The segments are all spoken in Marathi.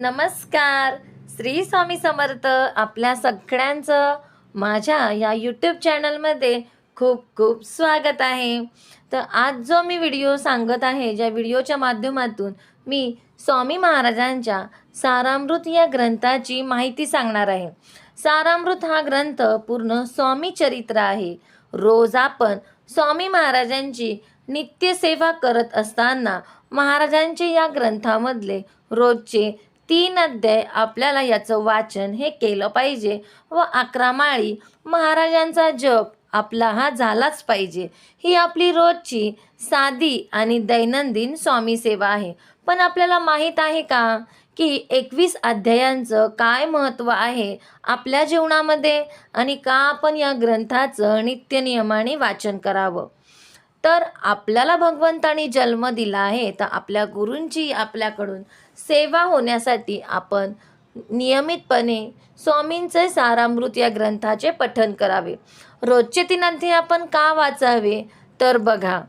नमस्कार. श्री स्वामी समर्थ आपल्या सगळ्यांचं माझ्या या यूट्यूब चॅनलमध्ये खूप खूप स्वागत आहे. तर आज जो मी व्हिडिओ सांगत आहे ज्या व्हिडिओच्या माध्यमातून मी स्वामी महाराजांच्या सारामृत या ग्रंथाची माहिती सांगणार आहे. सारामृत हा ग्रंथ पूर्ण स्वामी चरित्र आहे. रोज आपण स्वामी महाराजांची नित्यसेवा करत असताना महाराजांचे या ग्रंथामधले रोजचे तीन अध्याय आपल्याला याचं वाचन हे केलं पाहिजे व अकरा माळी महाराजांचा जप आपला हा झालाच पाहिजे. ही आपली रोजची साधी आणि दैनंदिन स्वामी सेवा आहे. पण आपल्याला माहीत आहे का की एकवीस अध्यायांचं काय महत्त्व आहे आपल्या जीवनामध्ये? आणि का आपण या ग्रंथाचं नित्यनियमाने वाचन करावं? तर आपल्याला भगवंतानी जन्म दिला आहे तर आपल्या गुरूंची आपल्याकडून सेवा होण्यासाठी आपण नियमितपणे स्वामींचे सारामृत या ग्रंथाचे पठन करावे. रोजचे तीन अध्याय आपण का वाचावे? तर बघा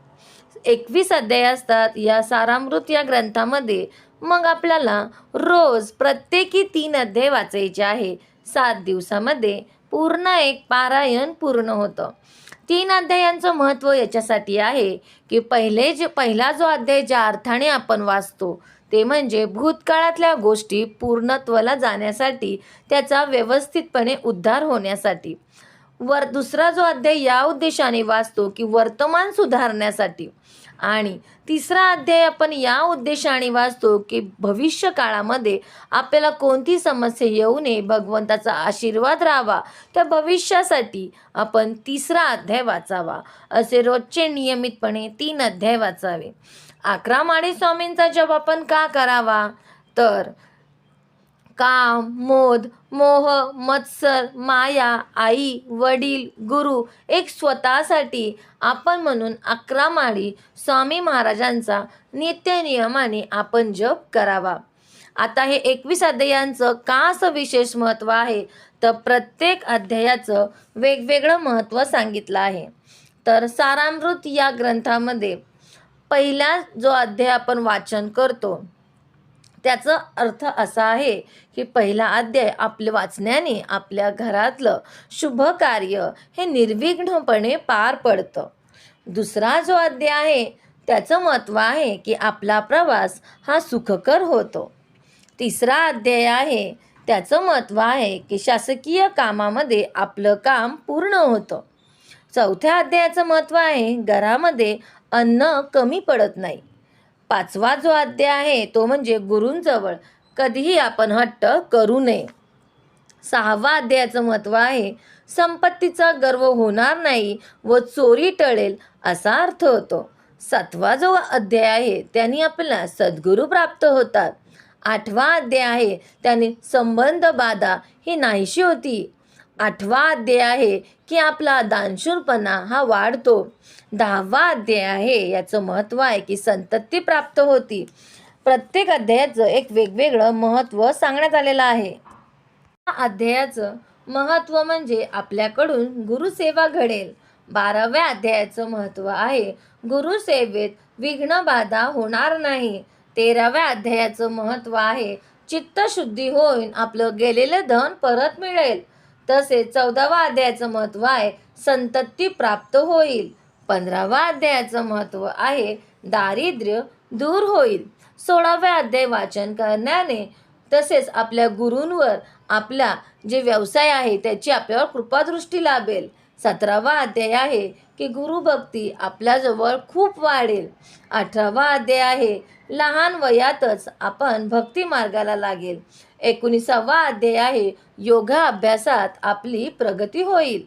एकवीस अध्याय असतात या सारामृत या ग्रंथामध्ये मग आपल्याला रोज प्रत्येकी तीन अध्याय वाचायचे आहे. सात दिवसामध्ये पूर्ण एक पारायण पूर्ण होतं. तीन अध्यायांचं महत्त्व याच्यासाठी आहे की पहिले जे पहिला जो अध्याय ज्या अर्थाने आपण वाचतो ते म्हणजे भूतकाळातल्या गोष्टी पूर्णत्वाला जाण्यासाठी त्याचा व्यवस्थितपणे उद्धार होण्यासाठी. वर दुसरा जो अध्याय या उद्देशाने वाचतो की वर्तमान सुधारण्यासाठी. आणि तिसरा अध्याय आपण या उद्देशाने वाचतो की भविष्य काळामध्ये आपल्याला कोणती समस्या येऊ नये भगवंताचा आशीर्वाद राहावा. त्या भविष्यासाठी आपण तिसरा अध्याय वाचावा. असे रोजचे नियमितपणे तीन अध्याय वाचावे. अकरा माळी स्वामींचा जप आपण का करावा? तर काम मोद मोह मत्सर माया आई वडील गुरु एक स्वतःसाठी आपण म्हणून अकरा माळी स्वामी महाराजांचा नित्य नियमाने आपण जप करावा. आता हे एकवीस अध्यायांचं का असं विशेष महत्त्व आहे? तर प्रत्येक अध्यायाचं वेगवेगळं महत्त्व सांगितलं आहे. तर सारामृत या ग्रंथामध्ये पहिला जो अध्याय आपण वाचन करतो त्याचा अर्थ असा आहे की पहिला अध्याय आपल्या वाचण्याने आपल्या घरातलं शुभ कार्य हे निर्विघ्नपणे पार पडतं. दुसरा जो अध्याय आहे त्याचं महत्त्व आहे की आपला प्रवास हा सुखकर होतो. तिसरा अध्याय आहे त्याचं महत्त्व आहे की शासकीय कामामध्ये आपलं काम पूर्ण होतं. चौथ्या अध्यायाचं महत्त्व आहे घरामध्ये अन्न कमी पडत नाही. पाचवा जो अध्याय आहे तो म्हणजे गुरूंजवळ. कधीही आपण हट्ट करू नये. सहावा अध्यायाचं महत्त्व आहे संपत्तीचा गर्व होणार नाही व चोरी टळेल असा अर्थ होतो. सातवा जो अध्याय आहे त्यांनी आपल्याला सद्गुरू प्राप्त होतात. आठवा अध्याय आहे त्याने संबंध बाधा ही नाहीशी होती. आठवा अध्याय आहे की आपला दानशूरपणा हा वाढतो. दहावा अध्याय आहे याचं महत्त्व आहे की संतती प्राप्त होती. प्रत्येक अध्यायाचं एक वेगवेगळं महत्त्व सांगण्यात आलेलं आहे. या अध्यायाचं महत्त्व म्हणजे आपल्याकडून गुरुसेवा घडेल. बाराव्या अध्यायाचं महत्त्व आहे गुरुसेवेत विघ्न बाधा होणार नाही. तेराव्या अध्यायाचं महत्त्व आहे चित्तशुद्धी होऊन आपलं गेलेलं धन परत मिळेल. तसेच चौदावा अध्यायाचं महत्त्व आहे संतती प्राप्त होईल. पंधरावा अध्यायाचं महत्त्व आहे दारिद्र्य दूर होईल. सोळाव्या अध्याय वाचन करण्याने तसेच आपल्या गुरूंवर आपला जे व्यवसाय आहे त्याची आपल्यावर कृपादृष्टी लाभेल. सतरावा अध्याय आहे की गुरुभक्ती आपल्याजवळ खूप वाढेल. अठरावा अध्याय आहे लहान वयातच आपण भक्ती मार्गाला लागेल. एकोणीसावा अध्याय आहे योगा अभ्यासात आपली प्रगती होईल.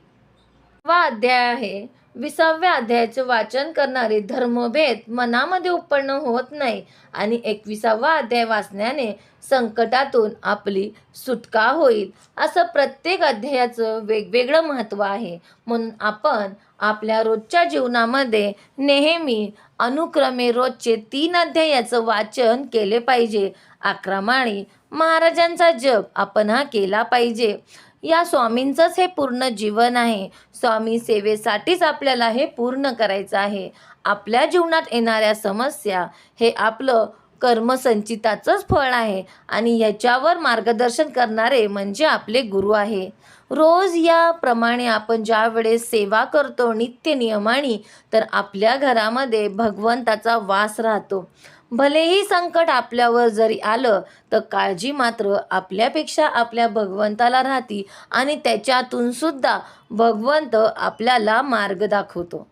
वा अध्याय आहे विसाव्या अध्यायाचे वाचन करणारे धर्मभेद मनामध्ये उत्पन्न होत नाही आणि एकविसावा अध्याय वाचण्याने संकटातून आपली सुटका होईल असं प्रत्येक अध्यायाचं वेगवेगळं महत्त्व आहे. म्हणून आपण आपल्या रोजच्या जीवनामध्ये नेहमी अनुक्रमे रोजचे तीन अध्यायाचं वाचन केले पाहिजे. आक्रमाणी महाराजांचा जप आपण हा केला पाहिजे. या स्वामींचंच हे पूर्ण जीवन आहे. स्वामी सेवेसाठीच आपल्याला हे पूर्ण करायचं आहे. आपल्या जीवनात येणाऱ्या समस्या हे आपलं कर्मसंचिताचंच फळ आहे आणि याच्यावर मार्गदर्शन करणारे म्हणजे आपले गुरु आहे. रोज याप्रमाणे आपण ज्या वेळेस सेवा करतो नित्य नियमाने तर आपल्या घरामध्ये भगवंताचा वास राहतो. भलेही संकट आपल्यावर जरी आलं तर काळजी मात्र आपल्यापेक्षा आपल्या भगवंताला राहती आणि त्याच्यातून सुद्धा भगवंत आपल्याला मार्ग दाखवतो.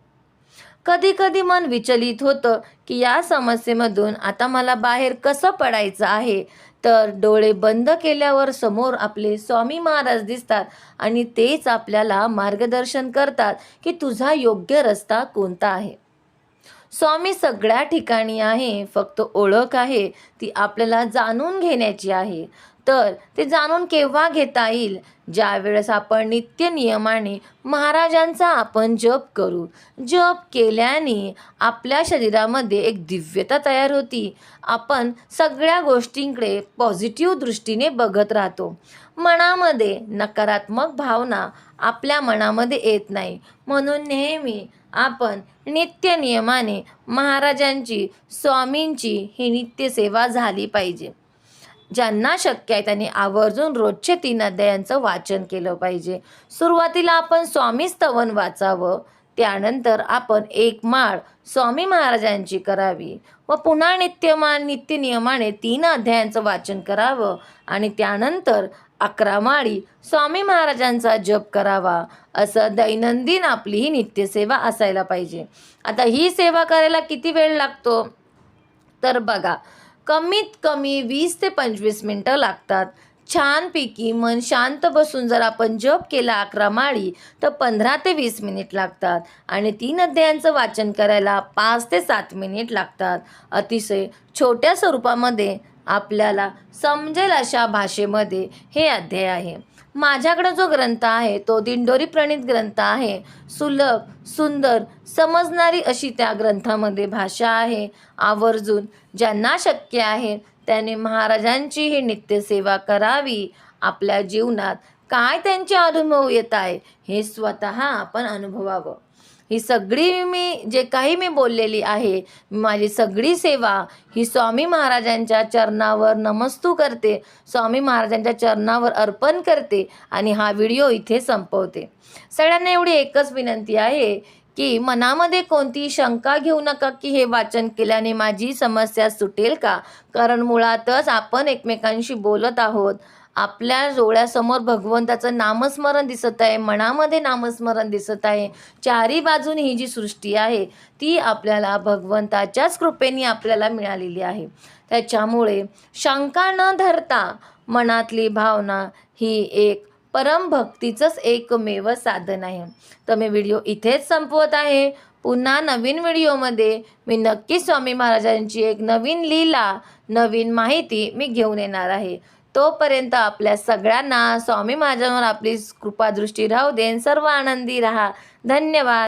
कधी कधी मन विचलित होतं की या समस्येमधून आता मला बाहेर कसं पडायचं आहे? तर डोळे बंद केल्यावर समोर आपले स्वामी महाराज दिसतात आणि तेच आपल्याला मार्गदर्शन करतात की तुझा योग्य रस्ता कोणता आहे? स्वामी सगळ्या ठिकाणी आहे फक्त ओळख आहे ती आपल्याला जाणून घेण्याची आहे. तर ते जाणून केव्हा घेता येईल? ज्यावेळेस आपण नित्य नियमाने महाराजांचा आपण जप करू. जप केल्याने आपल्या शरीरामध्ये एक दिव्यता तयार होती. आपण सगळ्या गोष्टींकडे पॉझिटिव्ह दृष्टीने बघत राहतो. मनामध्ये नकारात्मक भावना आपल्या मनामध्ये येत नाही. म्हणून नेहमी आपण नित्य नियमाने महाराजांची स्वामींची ही नित्यसेवा झाली पाहिजे. ज्यांना शक्य आहे त्यांनी आवर्जून रोजचे तीन अध्यायांचं वाचन केलं पाहिजे. सुरुवातीला आपण स्वामी स्तवन वाचावं त्यानंतर आपण एक माळ स्वामी महाराजांची करावी व पुन्हा नित्यमान नित्य नियमाने तीन अध्यायांचं वाचन करावं आणि त्यानंतर अकरा माळी स्वामी महाराजांचा जप करावा. असं दैनंदिन आपली ही नित्यसेवा असायला पाहिजे. आता ही सेवा करायला किती वेळ लागतो? तर बघा कमीत कमी वीस ते पंचवीस मिनटं लागतात. छानपैकी मन शांत बसून जर आपण जप केला अकरा माळी तर पंधरा ते वीस मिनिट लागतात. आणि तीन अध्यायांचं वाचन करायला पाच ते सात मिनिट लागतात. अतिशय छोट्या स्वरूपामध्ये आपल्याला समजेल अशा भाषेमध्ये हे अध्याय आहे. माझ्याकडे जो ग्रंथ आहे तो दिंडोरी प्रणित ग्रंथ आहे. सुलभ सुंदर समजणारी अशी त्या ग्रंथामध्ये भाषा आहे. आवर्जून ज्यांना शक्य आहे त्याने महाराजांची ही नित्यसेवा करावी. आपल्या जीवनात काय त्यांचे अनुभव येत आहे हे स्वतः आपण अनुभवावं. ही सगळी मी जे काही मी बोललेली आहे माझी सगळी सेवा ही स्वामी महाराजांच्या चरणावर नमस्तू करते. स्वामी महाराजांच्या चरणावर अर्पण करते आणि हा व्हिडिओ इथे संपवते. सगळ्यांना एवढी एकच विनंती आहे की मनामध्ये कोणतीही शंका घेऊ नका की हे वाचन केल्याने माझी समस्या सुटेल का? कारण मुळातच आपण एकमेकांशी बोलत आहोत. आपल्या डोळ्यासमोर भगवंताचं नामस्मरण दिसत आहे मनामध्ये नामस्मरण दिसत आहे. चारी बाजूने ही जी सृष्टी आहे ती आपल्याला भगवंताच्याच कृपेने आपल्याला मिळालेली आहे. त्याच्यामुळे शंका न धरता मनातली भावना ही एक परमभक्तीचंच एकमेव साधन आहे. तर मी व्हिडिओ इथेच संपवत आहे. पुन्हा नवीन व्हिडिओमध्ये मी नक्की स्वामी महाराजांची एक नवीन लीला नवीन माहिती मी घेऊन येणार आहे. तोपर्यंत आपल्या सगळ्यांना स्वामी माझ्यावर आपली कृपादृष्टी राहू देन. सर्व आनंदी राहा. धन्यवाद.